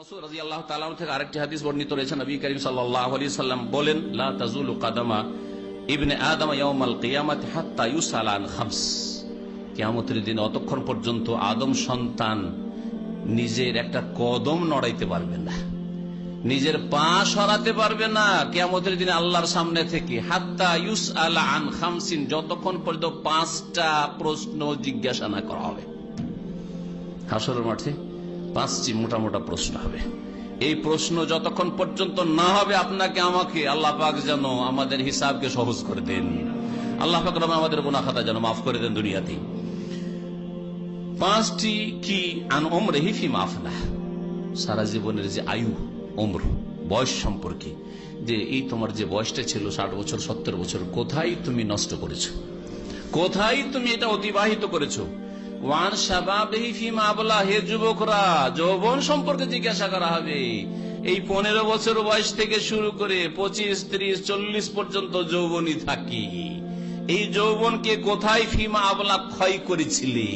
অতক্ষণ পর্যন্ত আদম সন্তান নিজের একটা কদম নড়াইতে পারবে না, নিজের পা সরাতে পারবে না। কেয়ামতের দিন আল্লাহর সামনে থেকে, হাত্তা ইউস আন খামসিন, যতক্ষণ পর্যন্ত পাঁচটা প্রশ্ন জিজ্ঞাসা না করা হবে। হাসরের মাঠে পাঁচটি মোটা মোটা প্রশ্ন হবে। এই প্রশ্ন যতক্ষণ পর্যন্ত না হবে আপনাকে, আমাকে আল্লাহ পাক যেন আমাদের হিসাবকে সহজ করে দেন। আল্লাহ পাক আমাদের গুনা খাতা যেন মাফ করে দেন দুনিয়াতে। পাঁচটি কি আন ওমরে হিফি মাফ না সারা জীবনের যে আয়ু ওমর বয়স সম্পর্কে, যে এই তোমার যে বয়সটা ছিল ষাট বছর, সত্তর বছর, কোথায় তুমি নষ্ট করেছ? কোথায় তুমি এটা অতিবাহিত করেছ? ওয়ান শাবাবেহি ফিমা আবলা হে যুবকরা, যৌবন সম্পর্কে জিজ্ঞাসা করা হবে। এই পনেরো বছর বয়স থেকে শুরু করে পঁচিশ, ত্রিশ, চল্লিশ পর্যন্ত যৌবনই থাকি। এই যৌবনকে কোথায় ফিমা আবলা ক্ষয় করেছিলে?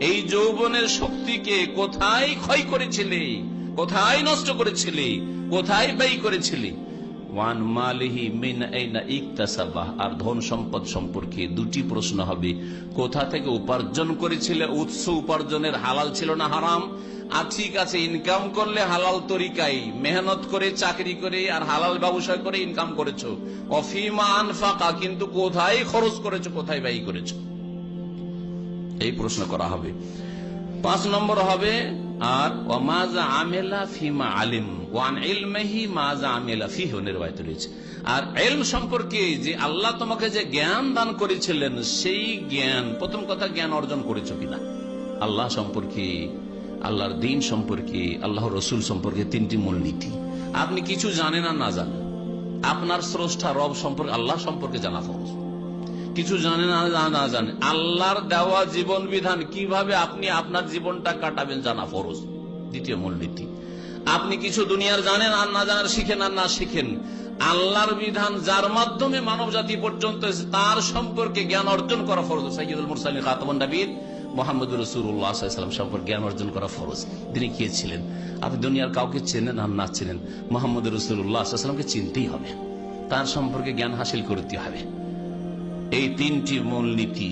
এই যৌবনের শক্তিকে কোথায় ক্ষয় করেছিলে? কোথায় নষ্ট করেছিলে? কোথায় ব্যয় করেছিলে? ওয়ান মালিহি আর ধন সম্পদ সম্পর্কে দুটি প্রশ্ন হবে। কোথা থেকে উপার্জন করেছিলে? উৎস উপার্জনের হালাল ছিল না হারাম? আর ঠিক আছে ইনকাম করলে হালাল তরিকাই মেহনত করে, চাকরি করে আর হালাল ব্যবসা করে ইনকাম করেছ। অফিমা আনফাকা, কিন্তু কোথায় খরচ করেছ, কোথায় ব্যয় করেছ? এই প্রশ্ন করা হবে। পাঁচ নম্বর হবে আর ওয়ামাজা আমেলা ফিমা আলিম, ওয়ান মাজা আমেলা ফিহ নির্বাহিত রয়েছে। আর সম্পর্কে যে আল্লাহ তোমাকে যে জ্ঞান দান করেছিলেন, সেই জ্ঞান, প্রথম কথা জ্ঞান অর্জন করেছ কিনা? আল্লাহ সম্পর্কে, আল্লাহর দিন সম্পর্কে আল্লাহ রসুল সম্পর্কে তিনটি মূলনীতি আপনি কিছু জানেন আর না জানেন? আপনার স্রষ্টা রব সম্পর্কে, আল্লাহ সম্পর্কে জানা ফরজ। কিছু আর না না জানেন আল্লাহর দেওয়া জীবন বিধান কীভাবে আপনি আপনার জীবনটা কাটাবেন জানা ফরজ। দ্বিতীয় মূলনীতি। আপনি কিছু দুনিয়ার জানেন আর না জানার শিখেন আর না শিখেন। আল্লাহর বিধান যার মাধ্যমে মানব জাতি পর্যন্ত তার সম্পর্কে জ্ঞান অর্জন করা ফরজ। সাইয়দুল মুরসালিন খাতামুন নবীর মোহাম্মদ রসুল্লাহ সাল্লাম সম্পর্কে জ্ঞান অর্জন করা ফরজ। তিনি কে ছিলেন? আপনি দুনিয়ার কাউকে চেনেন আর না চেনেন? মোহাম্মদ রসুল্লাহ সাল্লামকে চিনতেই হবে। তার সম্পর্কে জ্ঞান হাসিল করতে হবে। এই তিনটি মূলনীতি।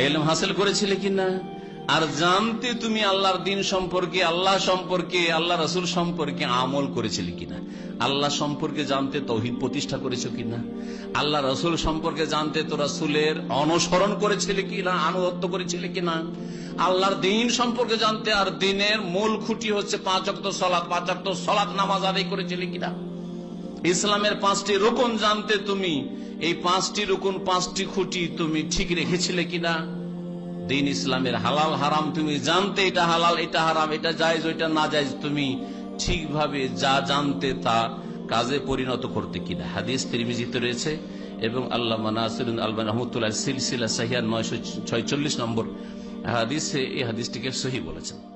এলম হাসিল করেছিলে কিনা? আর জানতে তুমি আল্লাহর দিন সম্পর্কে, আল্লাহ সম্পর্কে, আল্লাহ রসুল সম্পর্কে আমল করেছিলে কিনা? আল্লাহ সম্পর্কে জানতে তৌহিদ প্রতিষ্ঠা করেছ কিনা? আল্লাহ রসুল সম্পর্কে জানতে তো রসুলের অনুসরণ করেছিলে কিনা, আনুগত্য করেছিলে কিনা? আল্লাহর দিন সম্পর্কে জানতে আর দিনের মূল খুঁটি হচ্ছে পাঁচ অক্ত সলাৎ পাঁচ অক্ত সলাৎ নামাজ আদায় করেছিলে কিনা? ইসলামের পাঁচটি রোকন জানতে তুমি, এই পাঁচটি রোকন, পাঁচটি খুঁটি তুমি ঠিক রেখেছিলে কিনা? দিন ইসলামের হালাল হারাম, তুমি জানতে এটা হালাল, এটা হারাম, এটা জায়জ, ওইটা না জায়জ তুমি ঠিকভাবে যা জানতে তা কাজে পরিণত করতে কিনা? হাদিস তিরমিজিতে রয়েছে এবং আল্লাহ নাসির আলবান রহমতুল্লাহ সিলসিলা সাহিয়ান নয়শো ছয়চল্লিশ নম্বর হাদিসে এই হাদিসটিকে সহি বলেছেন।